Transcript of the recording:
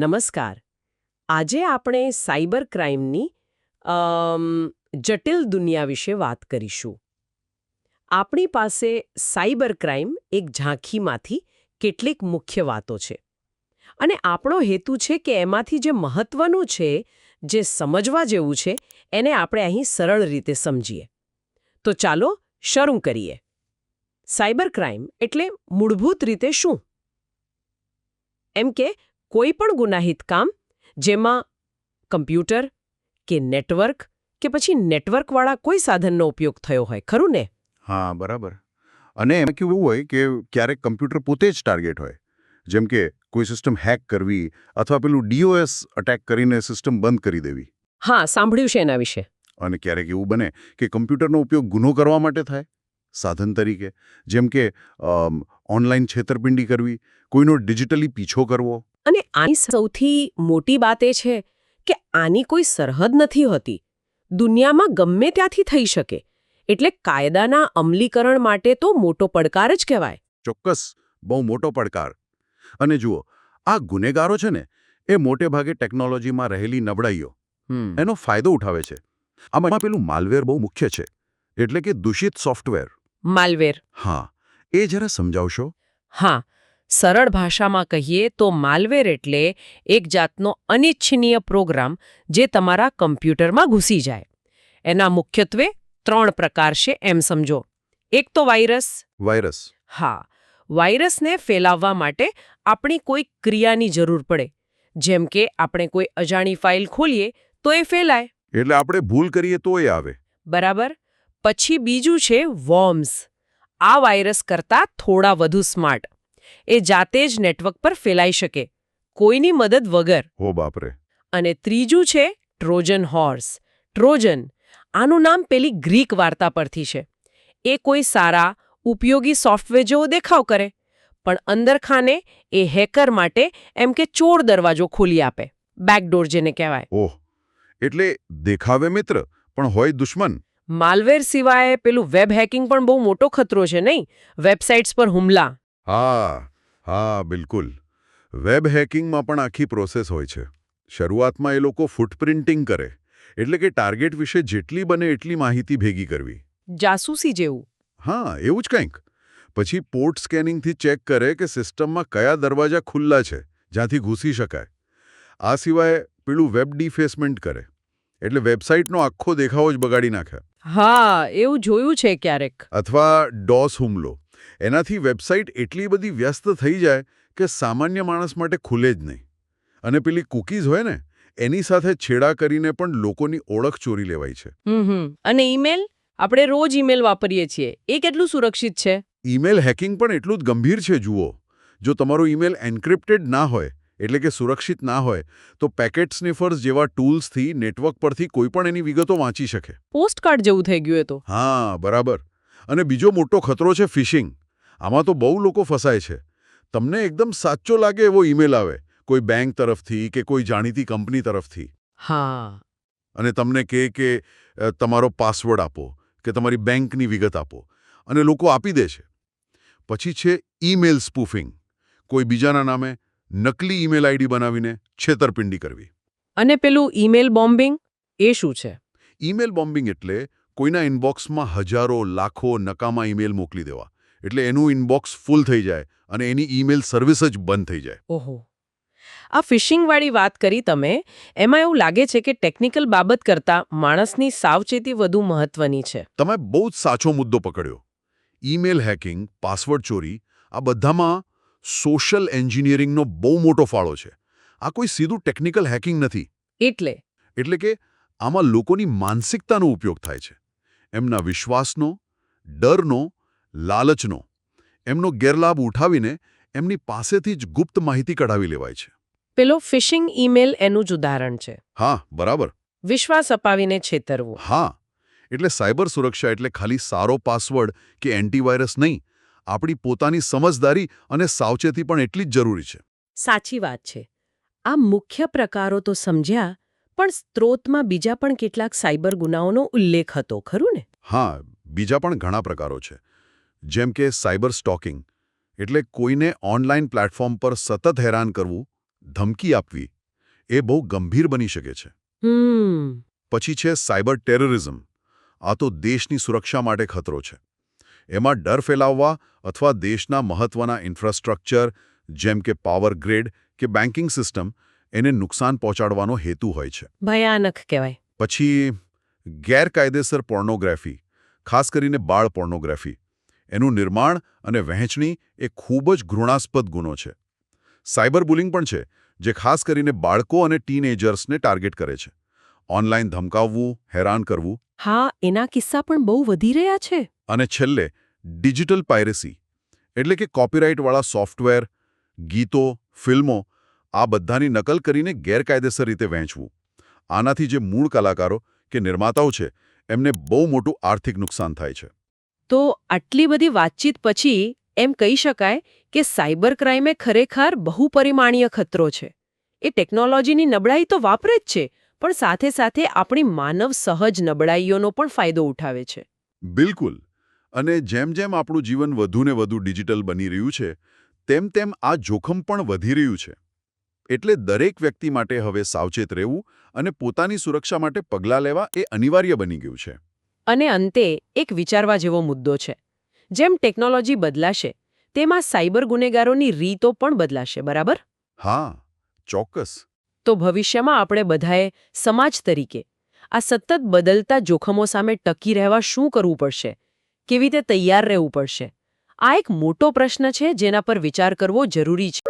નમસ્કાર. આજે આપણે સાયબર ક્રાઇમની જટિલ દુનિયા વિશે વાત કરીશું. આપણી પાસે સાયબર ક્રાઇમ એક ઝાંખીમાંથી કેટલીક મુખ્ય વાતો છે. અને આપણો હેતુ છે કે એમાંથી જે મહત્વનું છે, જે સમજવા જેવું છે, એને આપણે અહીં સરળ રીતે સમજીએ. તો ચાલો શરૂ કરીએ. સાયબર ક્રાઇમ એટલે મૂળભૂત રીતે શું? એમ કે કોઈ પણ ગુનાહિત કામ જેમાં કમ્પ્યુટર કે નેટવર્ક કે પછી નેટવર્કવાળા કોઈ સાધનનો ઉપયોગ થયો હોય ખરું ને? હા બરાબર. અને એમાં કેવું હોય કે ક્યારેક કમ્પ્યુટર પોતે જ ટાર્ગેટ હોય. જેમ કે કોઈ સિસ્ટમ હેક કરવી અથવા પેલું ડીઓએસ અટેક કરીને સિસ્ટમ બંધ કરી દેવી. હા સાંભળ્યું છે એના વિશે. અને ક્યારેક એવું બને કે કમ્પ્યુટરનો ઉપયોગ ગુનો કરવા માટે થાય સાધન તરીકે. જેમ કે ઓનલાઈન છેતરપિંડી કરવી કોઈનો ડિજિટલી પીછો કરવો અને આની સૌથી મોટી વાત એ છે કે આની કોઈ સરહદ નથી હોતી. દુનિયામાં ગમે ત્યાંથી થઈ શકે એટલે કાયદાના અમલીકરણ માટે તો મોટો પડકાર જ કહેવાય. ચોક્કસ બહુ મોટો પડકાર. અને જુઓ આ ગુનેગારો છે ને એ મોટે ભાગે ટેકનોલોજીમાં રહેલી નબળાઈઓ. એનો ફાયદો ઉઠાવે છે. આમાં પેલું માલવેર બહુ મુખ્ય છે એટલે કે દૂષિત સોફ્ટવેર માલવેર હા એ જરા સમજાવશો? હા સરળ ભાષામાં કહીએ તો માલવેર એટલે એક જાતનો અનિચ્છનીય પ્રોગ્રામ જે તમારા કમ્પ્યુટરમાં ઘૂસી જાય. એના મુખ્યત્વે ત્રણ પ્રકાર છે એમ સમજો. એક તો વાયરસ. વાયરસ. હા વાયરસને ફેલાવવા માટે આપણી કોઈ ક્રિયાની જરૂર પડે. જેમ કે આપણે કોઈ અજાણી ફાઇલ ખોલીએ તો એ ફેલાય. એટલે આપણે ભૂલ કરીએ તો એ આવે. બરાબર? પછી બીજું છે વોર્મ્સ આ વાયરસ કરતાં થોડા વધુ સ્માર્ટ. એ જાતે જ નેટવર્ક પર ફેલાઈ શકે કોઈની મદદ વગર. હો બાપરે. અને ત્રીજું છે ટ્રોજન હોર્સ. ટ્રોજન આનું નામ પેલી ગ્રીક વાર્તા પરથી છે. એ કોઈ સારા ઉપયોગી સોફ્ટવેર જેવો દેખાવ કરે પણ અંદરખાને એ હેકર માટે એમ કે ચોર દરવાજો ખોલી આપે. બેકડોર જેને કહેવાય. ઓહ એટલે દેખાવે મિત્ર પણ હોય દુશ્મન. માલવેર સિવાય પેલું વેબ હેકિંગ પણ બહુ મોટો ખતરો છે નહીં? વેબસાઇટ્સ પર હુમલા. હા હા બિલકુલ. વેબ હેકિંગમાં પણ આખી પ્રોસેસ હોય છે. શરૂઆતમાં એ લોકો ફૂટપ્રિન્ટિંગ કરે એટલે કે ટાર્ગેટ વિશે જેટલી બને એટલી માહિતી ભેગી કરવી. જાસૂસી જેવું. હા એવું જ કંઈક. પછી પોર્ટ સ્કેનિંગથી ચેક કરે કે સિસ્ટમમાં કયા દરવાજા ખુલ્લા છે જ્યાંથી ઘૂસી શકાય. આ સિવાય પેલું વેબ ડિફેસમેન્ટ કરે એટલે વેબસાઇટનો આખો દેખાવો જ બગાડી નાખે. હા એવું જોયું છે ક્યારેક. અથવા ડોસ હુમલો. એનાથી વેબસાઇટ એટલી બધી વ્યસ્ત થઈ જાય કે સામાન્ય માણસ માટે ખુલે જ નહીં. અને પેલી કૂકીઝ હોય ને એની સાથે છેડા કરીને પણ લોકોની ઓળખ ચોરી લેવાય છે. અને ઈમેલ? આપણે રોજ ઈમેલ વાપરીએ છીએ. એ કેટલું સુરક્ષિત છે? ઈમેલ હેકિંગ પણ એટલું જ ગંભીર છે જુઓ. જો તમારો ઈમેલ એન્ક્રિપ્ટેડ ના હોય એટલે કે સુરક્ષિત ના હોય તો પેકેટ સ્નિફર્સ જેવા ટૂલ્સથી નેટવર્ક પરથી કોઈ પણ એની વિગતો વાંચી શકે. પોસ્ટકાર્ડ જેવું થઈ ગયું એ તો. હા બરાબર. અને બીજો મોટો ખતરો છે ફિશિંગ. આમાં તો બહુ લોકો ફસાય છે. તમને એકદમ સાચો લાગે એવો ઈમેલ આવે કોઈ બેંક તરફથી કે કોઈ જાણીતી કંપની તરફથી. હા. અને તમને કહે કે તમારો પાસવર્ડ આપો કે તમારી બેંકની વિગત આપો અને લોકો આપી દે છે. પછી છે ઈમેલ સ્પૂફિંગ. કોઈ બીજાના નામે નકલી ઈમેલ આઈડી બનાવીને છેતરપિંડી કરવી. અને પેલું ઈમેલ બોમ્બિંગ એ શું છે? ઈમેલ બોમ્બિંગ એટલે કોઈના ઇનબોક્સમાં હજારો લાખો નકામા ઈમેલ મોકલી દેવા. એટલે એનું ઇનબોક્સ ફૂલ થઈ જાય અને એની ઈમેલ સર્વિસ જ બંધ થઈ જાય. ઓહો. આ ફિશિંગવાળી વાત કરી તમે એમાં એવું લાગે છે કે ટેકનિકલ બાબત કરતાં માણસની સાવચેતી વધુ મહત્વની છે. તમે બહુ જ સાચો મુદ્દો પકડ્યો. ઈમેલ હેકિંગ પાસવર્ડ ચોરી આ બધામાં સોશિયલ એન્જિનિયરિંગનો બહુ મોટો ફાળો છે. આ કોઈ સીધું ટેકનિકલ હેકિંગ નથી. એટલે? એટલે કે આમાં લોકોની માનસિકતાનો ઉપયોગ થાય છે. એમના વિશ્વાસનો ડરનો લાલચનો એમનો ગેરલાભ ઉઠાવીને એમની પાસેથી જ ગુપ્ત માહિતી કઢાવી લેવાય છે. પેલો ફિશિંગ ઈમેલ એનું જ ઉદાહરણ છે. હા બરાબર. વિશ્વાસ અપાવીને છેતરવું. હા એટલે સાયબર સુરક્ષા એટલે ખાલી સારો પાસવર્ડ કે એન્ટીવાયરસ નહીં આપણી પોતાની સમજદારી અને સાવચેતી પણ એટલી જ જરૂરી છે. સાચી વાત છે. આ મુખ્ય પ્રકારો તો સમજ્યા પણ સ્ત્રોતમાં બીજા પણ કેટલાક સાયબર ગુનાઓનો ઉલ્લેખ હતો ખરું ને? હા બીજા પણ ઘણા પ્રકારો છે. જેમ કે સાયબર સ્ટોકિંગ એટલે કોઈને ઓનલાઈન પ્લેટફોર્મ પર સતત હેરાન કરવું ધમકી આપવી એ બહુ ગંભીર બની શકે છે. પછી છે સાયબર ટેરરિઝમ આ તો દેશની સુરક્ષા માટે ખતરો છે. એમાં ડર ફેલાવવા અથવા દેશના મહત્વના ઇન્ફ્રાસ્ટ્રક્ચર જેમ કે પાવર ગ્રેડ કે બેન્કિંગ સિસ્ટમ એને નુકસાન પહોંચાડવાનો હેતુ હોય છે. ભયાનક કહેવાય. પછી ગેરકાયદેસર પોર્નોગ્રાફી ખાસ કરીને બાળ પોર્નોગ્રાફી. એનું નિર્માણ અને વહેંચણી એ ખૂબ જ ઘૃણાસ્પદ ગુનો છે. સાયબર બુલિંગ પણ છે જે ખાસ કરીને બાળકો અને ટીનેજર્સને ટાર્ગેટ કરે છે. ઓનલાઈન ધમકાવવું હેરાન કરવું. હા એના કિસ્સા પણ બહુ વધી રહ્યા છે. અને છેલ્લે ડિજિટલ પાયરેસી. એટલે કે કોપીરાઇટવાળા સોફ્ટવેર ગીતો ફિલ્મો આ બધાની નકલ કરીને ગેરકાયદેસર રીતે વહેંચવું આનાથી જે મૂળ કલાકારો કે નિર્માતાઓ છે એમને બહુ મોટું આર્થિક નુકસાન થાય છે. તો આટલી બધી વાતચીત પછી એમ કહી શકાય કે સાયબર ક્રાઇમે ખરેખર બહુપરિમાણીય ખતરો છે. એ ટેકનોલોજીની નબળાઈ તો વાપરે જ છે પણ સાથે સાથે આપણી માનવ સહજ નબળાઈઓનો પણ ફાયદો ઉઠાવે છે. બિલકુલ. અને જેમ જેમ આપણું જીવન વધુને વધુ ડિજિટલ બની રહ્યું છે તેમ તેમ આ જોખમ પણ વધી રહ્યું છે. એટલે દરેક વ્યક્તિ માટે હવે સાવચેત રહેવું અને પોતાની સુરક્ષા માટે પગલાં લેવા એ અનિવાર્ય બની ગયું છે. અને અંતે એક વિચારવા જેવો મુદ્દો છે. જેમ ટેકનોલોજી બદલાશે તેમાં સાયબર ગુનેગારોની રીતો પણ બદલાશે બરાબર? હા ચોક્કસ. તો ભવિષ્યમાં આપણે બધાએ સમાજ તરીકે આ સતત બદલતા જોખમો સામે ટકી રહેવા શું કરવું પડશે? કેવી રીતે તૈયાર રહેવું પડશે? આ એક મોટો પ્રશ્ન છે જેના પર વિચાર કરવો જરૂરી છે.